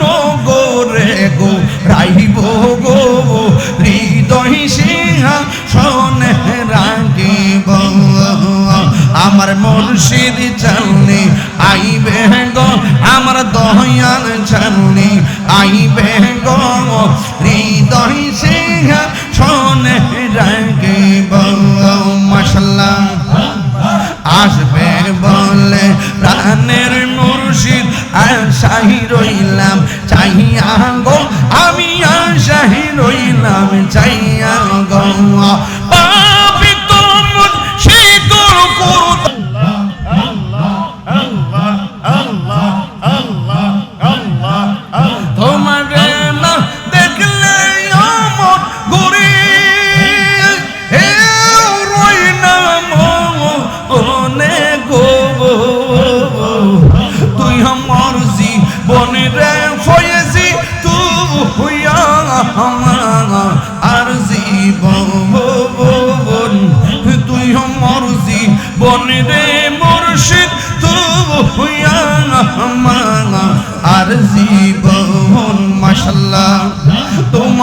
নগরে গো রাইব গো, হৃদয় সিংহা শোনে রাখিব আমার মুর্শিদ চালনি, আইবে গো, আমার দয়াল চালনি, আইবে গো, হৃদয় সিংহা শোনে রাখিব মাশাল্লাহ, আসবে বলে প্রাণের মুর্শিদ আশাহি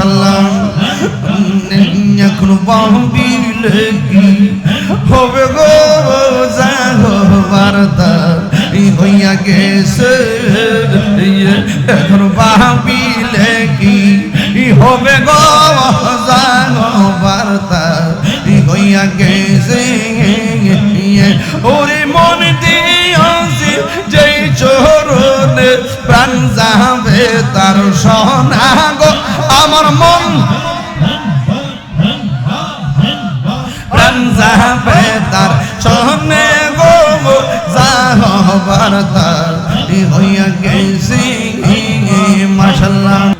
মাশাল্লাহ এখন বাবিলে কি হবে গো যাগো বার্তা হইয়া গেছে। এখন বাবিলে কি হবে গো যাগো বার্তা হইয়া গেছে। ওরে মন দিয়াছি যেই চরণে প্রাণ যাবে তার সোনা আমার মন প্রাণ যাবে তার সোনে গো যাহবার তার হইয়া গেছি মাশাল্লাহ।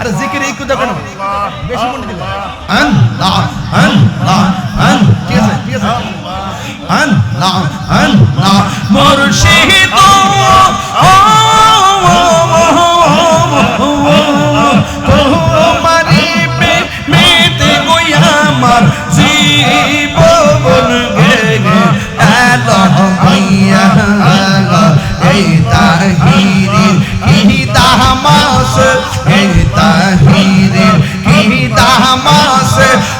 আরে জিকির এই কথা কেন? বেশি মনে দিল। আল্লাহ আল্লাহ আল্লাহ। ঠিক আছে ঠিক আছে। আল্লাহ আল্লাহ। মুর্শিদ তোমারি এই তাহিরি কি তামাস এই তাহিরি কি তামাস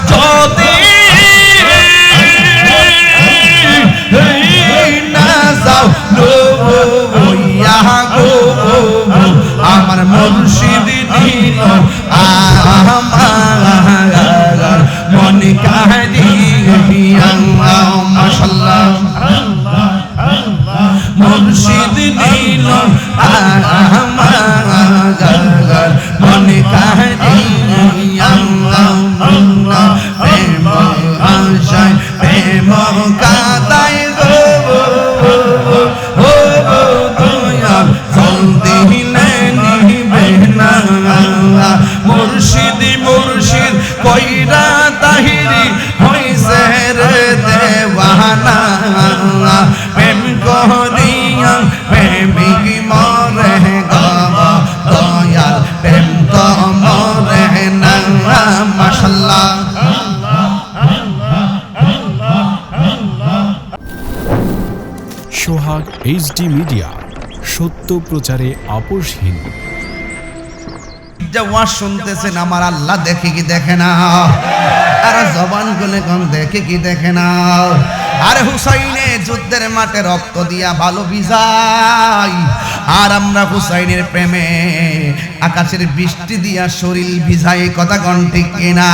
যদি আমার সত্য প্রচারে আপোষহীন ওয়াজ শুনতেছেন আমার আল্লাহ দেখে কি দেখে না? আর জবান গুলে কম দেখে কি দেখে না? আর হুসাইনে যুদ্ধের মাঠে রক্ত দিয়া ভালো বিজাই আর আমরা হুসাইনের প্রেমে আকাশের বৃষ্টি দিয়া শরীর ভিজাই কথা কন ঠিক কিনা?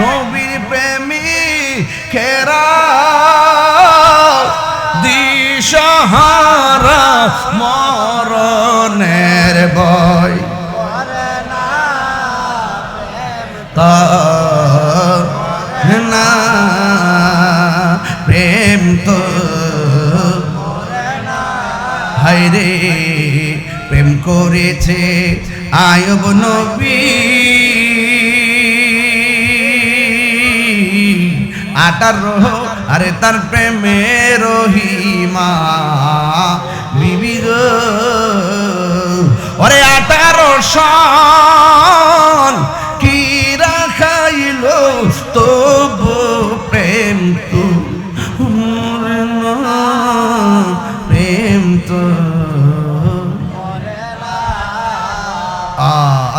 নবীর প্রেমী খেরা দিশাহারা মরণের বয় না প্রেম তো হায়রে প্রেম করেছে আয়ব নবী। আঠারো আরে তার প্রেমে রহিমা, বিবি গো। ওরে আঠারো সন কি রাখাইল, তবু প্রেম তো প্রেম তো।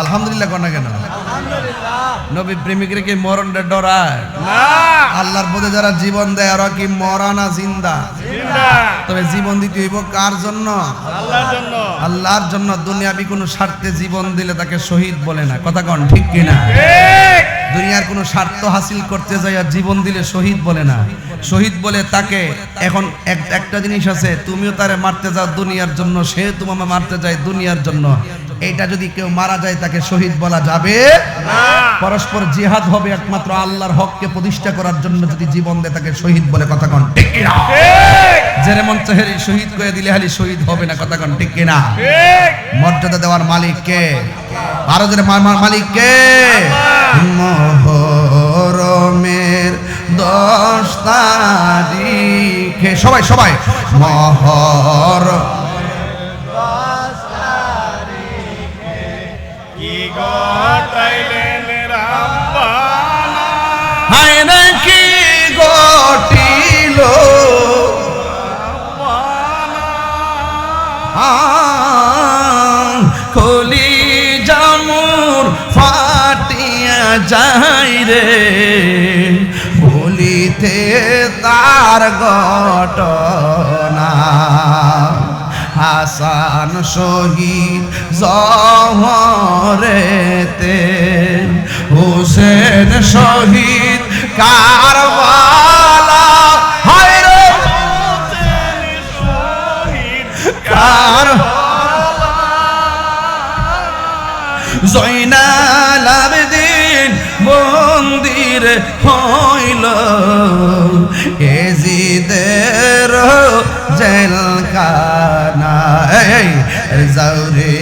আলহামদুলিল্লাহ কনা কেন? নবী প্রেমিকরে কি মরণটা ডরায় আল্লাহর পথে যারা জীবন দেয় ওরা কি মরা না জিন্দা? তবে জীবন দিতে হইব কার জন্য? আল্লাহর জন্য। দুনিয়াবি কোনো স্বার্থে জীবন দিলে তাকে শহীদ বলে না। কথা কন ঠিক কিনা? দুনিয়ার কোনো স্বার্থ হাসিল করতে যাই আর জীবন দিলে শহীদ বলে না। শহীদ বলে তাকে এখন একটা জিনিস আছে তুমিও তারে মারতে যাও দুনিয়ার জন্য সে তোমাকে মারতে যায় দুনিয়ার জন্য। এটা যদি কেউ মারা যায় তাকে শহীদ বলা যাবে পরস্পর জিহাদ হবে একমাত্র আল্লাহর হককে প্রতিষ্ঠা করার জন্য যদি জীবন দেয় তাকে শহীদ বলে কথা কন ঠিক কিনা? জেরে মন শহীদ করে দিলে হালি শহীদ হবে না কথা কন ঠিক কিনা? মর্যাদা দেওয়ার মালিক কে? ভারতের মালিক কে মহরমের দশ তারিখে। সবাই সবাই। মহর হায় নাকি যায় রে। ভুলিতে তার ঘটনা। হাসান শহীদ জহরেতে। হুসেন শহীদ কারবালা এজিদের জেলখানা জৌরে যাওরে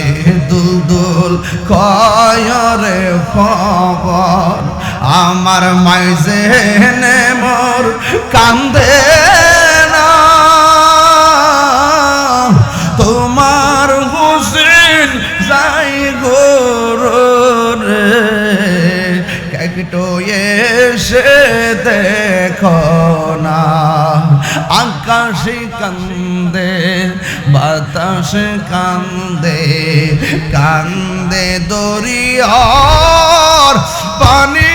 দুল দুল কয়রে পবন আমার মাইজেনে মোর কান্দে আকাশে কান্দে বাতাসে কান্দে কান্দে দরিয়ার পানি।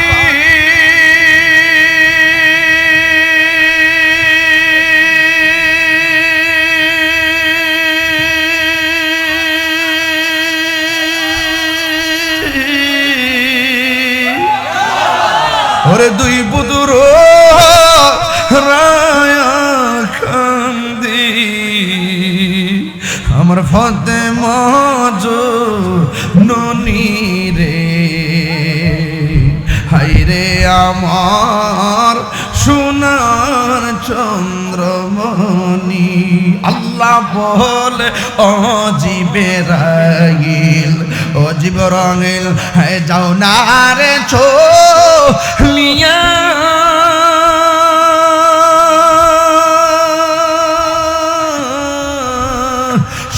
ওরে দুই বুদুর আমার সোনার চন্দ্রমণি। আল্লাহ বলে অজীবে রাগিল অজীব রঙিল হ্যাঁ যাও না রে ছো লিয়া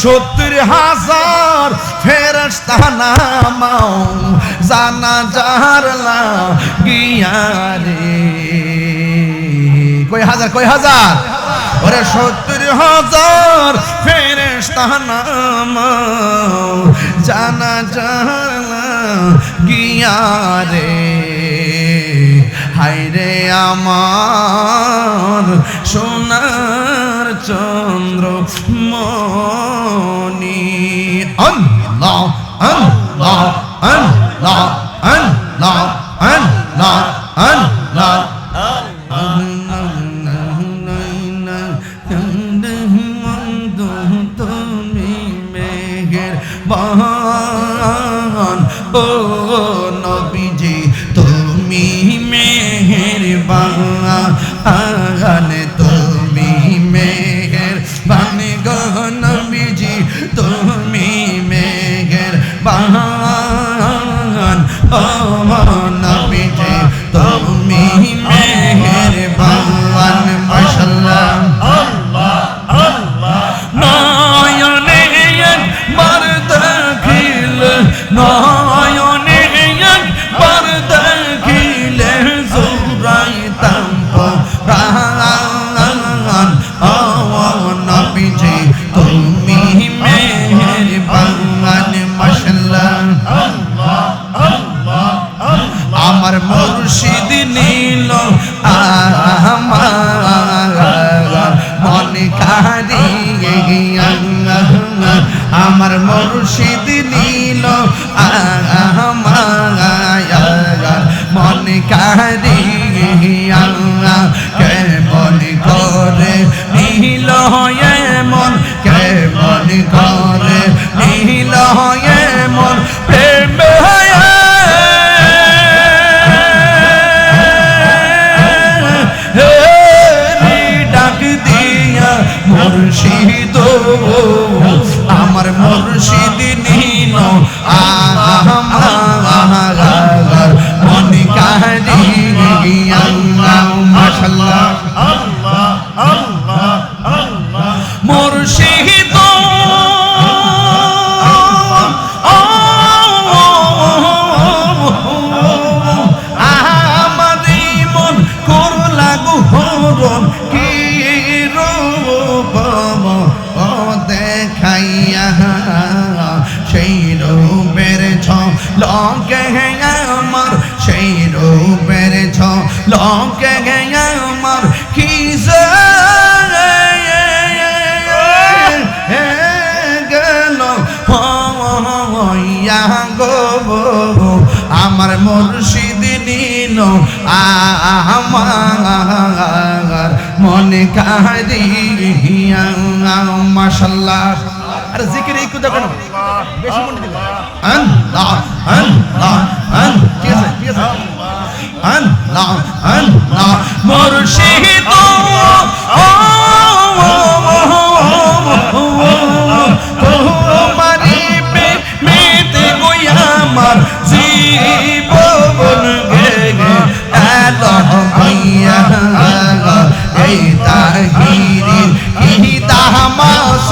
সত্তর হাজার ফেরস্তা নামাও জানা জারলা গিয়া রে। কয় হাজার কয় হাজার? ওরে সত্তর হাজার ফেরস্তা নামাও জানা জারলা গিয়া রে। হাইরে আমার সোনার চন্দ্র মনি আল্লাহ আল্লাহ আল্লাহ। আল্লাহ আল্লাহ মুর্শিদ আমার মুর্শিদ নীল। গো আমার মুর্শিদ নীল আমার মনে কারিয়া মাশাল্লাহ জিকির বেশি মনে আল্লাহ আল্লাহ আল্লাহ আল্লাহ মুর্শিদ তোমারি মেতে গই আমার জীবন গে এলো হইয়া এই তাহিরি কি তাহমাস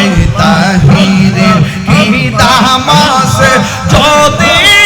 এই তাহিরি কি যদি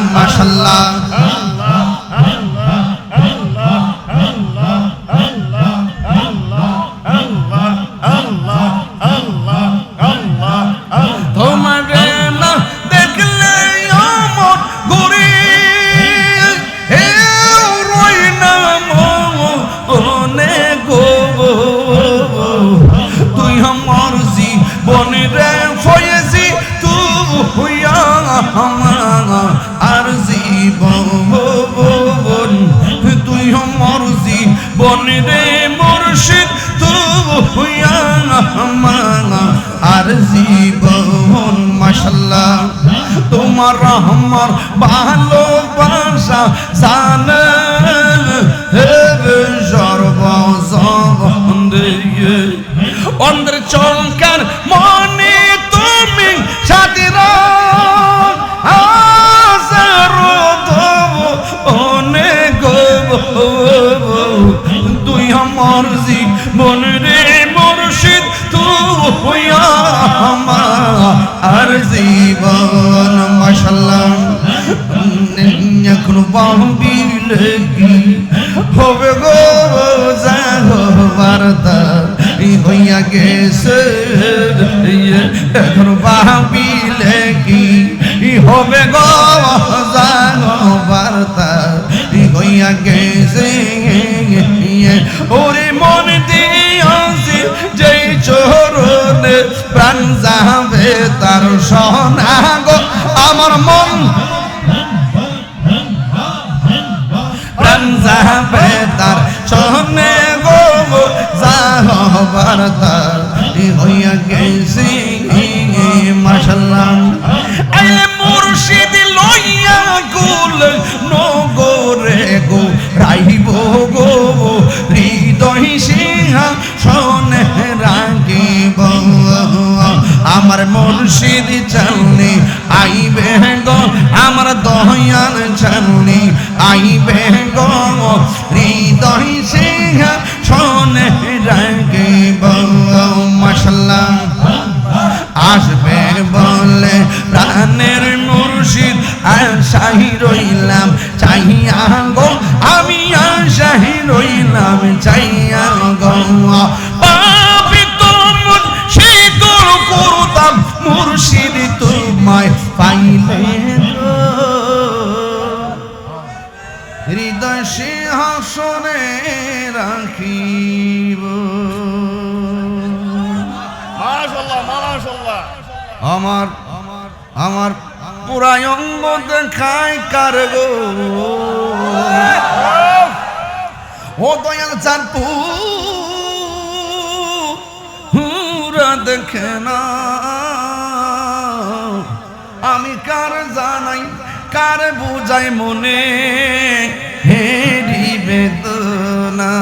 মাশাল্লাহ অন্ধ্র চলকার মনে তুমি সাথীর তুই আমার জীবন রে মুর্শিদ, তুই আমার আর জীবন, মাশাল্লাহ। এখন বাবিলে কি হবে গো গেছে এখন বাবিলে কি হবে গো বারদা হইয়া গেছে ওরে মন দিয়াছে যেই চরণে প্রাণ যাবে তার সোনা গো। আমার মন প্রাণ যাবে তার সোনে তার হইয়া গেছে মাশাল্লাহ। মুর্শিদ লইয়া গুল নগরে গো রাইব গো হৃদয় সিংহা মুর্শিদ চালনি, আইবে গো আমার দয়াল চালনি, আইবে গো হৃদয় সিংহা শোনে রাখিব মাশাল্লাহ। আসবে বলে প্রাণের মুর্শিদ আশাহি রইলাম চাইয়া গো, আমি আশাহি রইলাম চাইয়া গো। পাপি সে তোর করতাম মুর্শিদ তোমায় পাইলে। হৃদয় সিংহাসনে রাখিব। আমার আমার পুরায় অঙ্গ দেখায় কার গো? ও দয়াল চান পুরা দেখে না। আমি কার জানাই কার বুঝাই মনে? হেরি বেদনা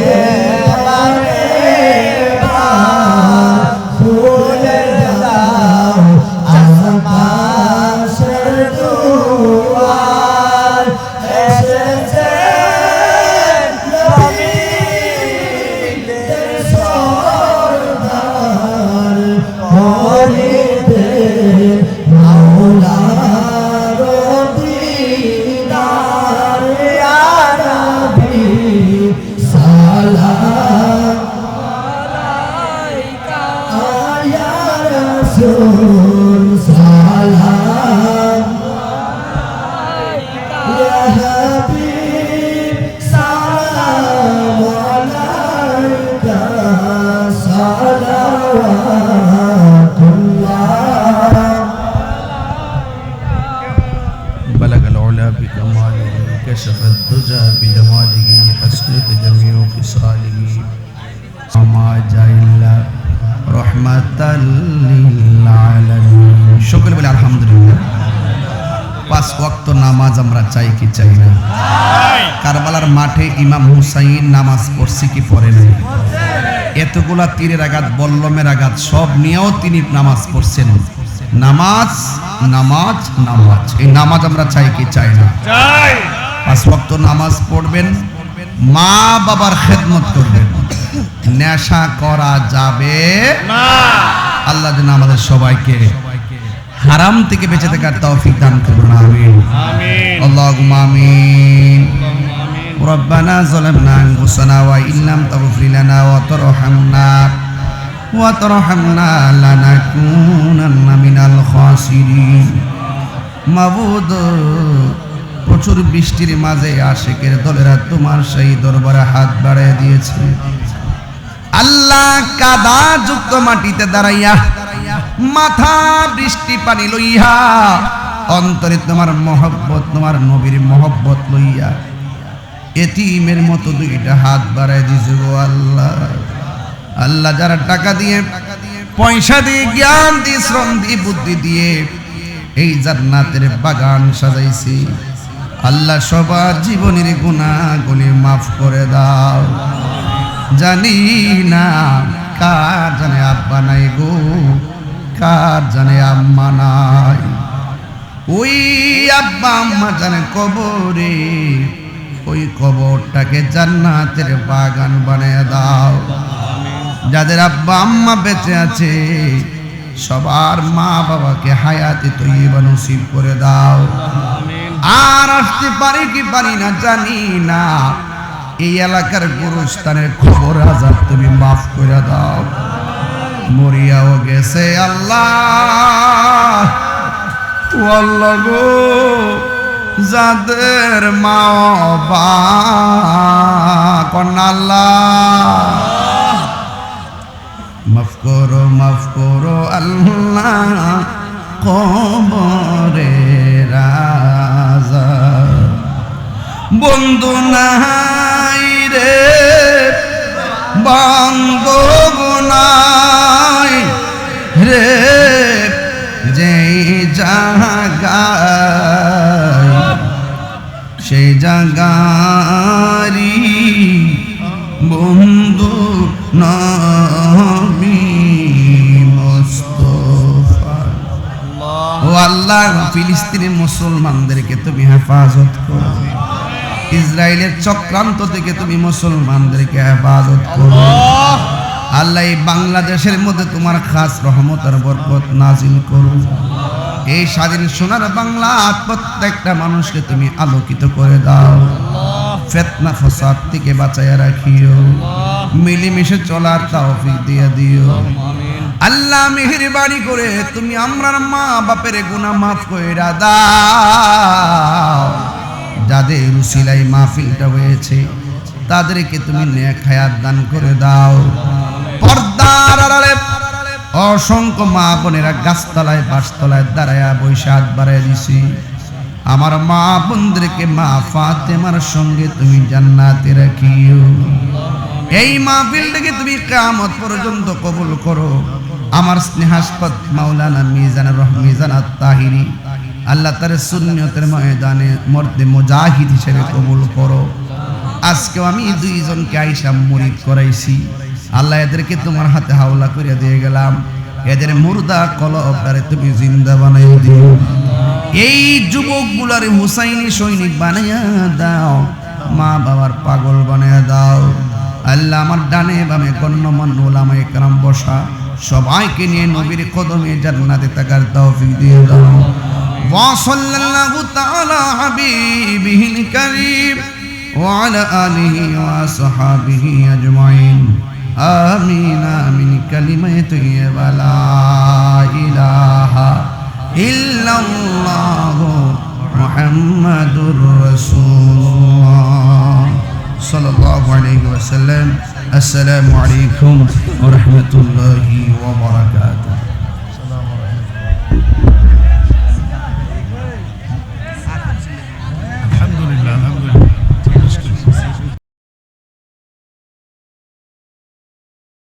Yeah. নামাজ আমরা চাই কি চাই না? কারবালার মাঠে ইমাম হুসাইন নামাজ পড়ছে কি পড়ে নাই? এতগুলা তীরের আঘাত বল্লমের আঘাত সব নিয়েও তিনি নামাজ পড়ছেন। নামাজ নামাজ নামাজ। এই নামাজ আমরা চাই কি চাই না? পাঁচ ওয়াক্ত নামাজ পড়বেন মা বাবার খেদমত করবেন। নেশা করা যাবে না। আল্লাহ যেন আমাদের সবাইকে হারাম থেকে বেঁচে থাকার তৌফিক দান করুন আমিন আমিন اللهم آمين ربنا ظلمنا أنفسنا وإن لم تغفر لنا وترحمنا وترحمنا لنكونن من الخاسرين মাবুদ প্রচুর বৃষ্টির মাঝে আশেকের দলেরা তোমার সেই দরবারে হাত বাড়িয়ে দিয়েছে আল্লাহ কাদা যুক্ত মাটিতে দাঁড়াইয়া মাথা বৃষ্টি পানি লইয়া, অন্তরে তোমার মহব্বত, তোমার নবীর মহব্বত লইয়া, এতিমের মতো দুইটা হাত বাড়ায় দিছে গো আল্লাহ। আল্লাহ যারা টাকা দিয়ে, পয়সা দিয়ে, জ্ঞান দিয়ে, শ্রম দিয়ে, বুদ্ধি দিয়ে এই জান্নাতের বাগান সাজাইছি, আল্লাহ সবার জীবনের গুণা গুণে মাফ করে দাও। জানি না কার জানে আব্বা নাই গো। কার জানে আম্মা নাই? ওই আব্বা আম্মা জানে কবরে। ওই কবরটাকে জান্নাতের বাগান বানিয়ে দাও। যাদের আব্বা আম্মা বেঁচে আছে, সবার মা বাবাকে হায়াতে তৈবা নসিব করে দাও। আর আসতে পারি কি পারি না জানি না। এই এলাকার গুরুস্থানের খবর আজাব তুমি মাফ করে দাও। মরিয়াও গেছে আল্লাহ। গো, যাদের মা বা আল্লাহ। করো, মাফ করো আল্লাহ, কবরে রাজা। বন্ধু নাই রে, বান্ধব নাই। রে, যেই জাগায়, সেই জাগারি বন্ধু নামি ও আল্লাহ ফিলিস্তিনি মুসলমানদেরকে তুমি হেফাজত করো। ইসরায়েলের চক্রান্ত থেকে তুমি মুসলমানদেরকে হেফাজত করো। আল্লাহ এই বাংলাদেশের মধ্যে তোমার খাস রহমতের বরকত নাজিল করো এই স্বাধীন সোনার বাংলা প্রত্যেকটা মানুষকে তুমি আলোকিত করে দাও। ফেতনা ফসাদ থেকে বাঁচাইয়া রাখিও। মিলেমিশে চলার তৌফিক দিয়ে দিও। আল্লাহ মেহেরবানি করে তুমি আমরার মা বাপের গুনাহ মাফ কইরা দাও। যাদের রুসিলাই মাহফিলটা হয়েছে, তাদেরকে তুমি নেক হায়াত দান করে দাও। পর্দার আড়ালে অসংখ্য মা বোনেরা গাছতলায়, বাসতলায় দাঁড়ায়া বৈশাখ বাড়ায় দিছি। আমার মা বোনদেরকে, মা ফাতেমার সঙ্গে তুমি জান্নাতে রাখিও। এই মাহফিলটাকে তুমি কামত পর্যন্ত কবুল করো। আমার স্নেহাস্পদ মাওলানা মিজান রহমিজান তাহিরি আল্লাহ তার সুন্নতের ময়দানে মর্দে মুজাহিদ হিসেবে কবুল করো। আজকেও আমি দুইজনকে আইসা মুরিদ করাইছি। আল্লাহ এদেরকে তোমার হাতে হাওলা করে দিয়ে গেলাম এদের মুর্দা কলবটারে তুমি জিন্দা বানাই দিও এই যুবকগুলার হুসাইনি সৈনিক বানাইয়া দাও মা বাবার পাগল বানাইয়া দাও আল্লাহ আমার ডানে বামে গণ্যমান ওলামা একরাম বসা সবাইকে নিয়ে নবীর কদমে জান্নাতে থাকার তৌফিক দিয়ে দাও وصلى الله تعالى حبيبه الكريم وعلى آله وصحابه أجمعين আমিন আমিন, কালিমায় তৈয়বা, লা ইলাহা ইল্লাল্লাহ মুহাম্মাদুর রাসূলুল্লাহ সাল্লাল্লাহু আলাইহি ওয়াসাল্লাম। আসসালামু আলাইকুম ওয়া রাহমাতুল্লাহি ওয়া বারাকাতুহু।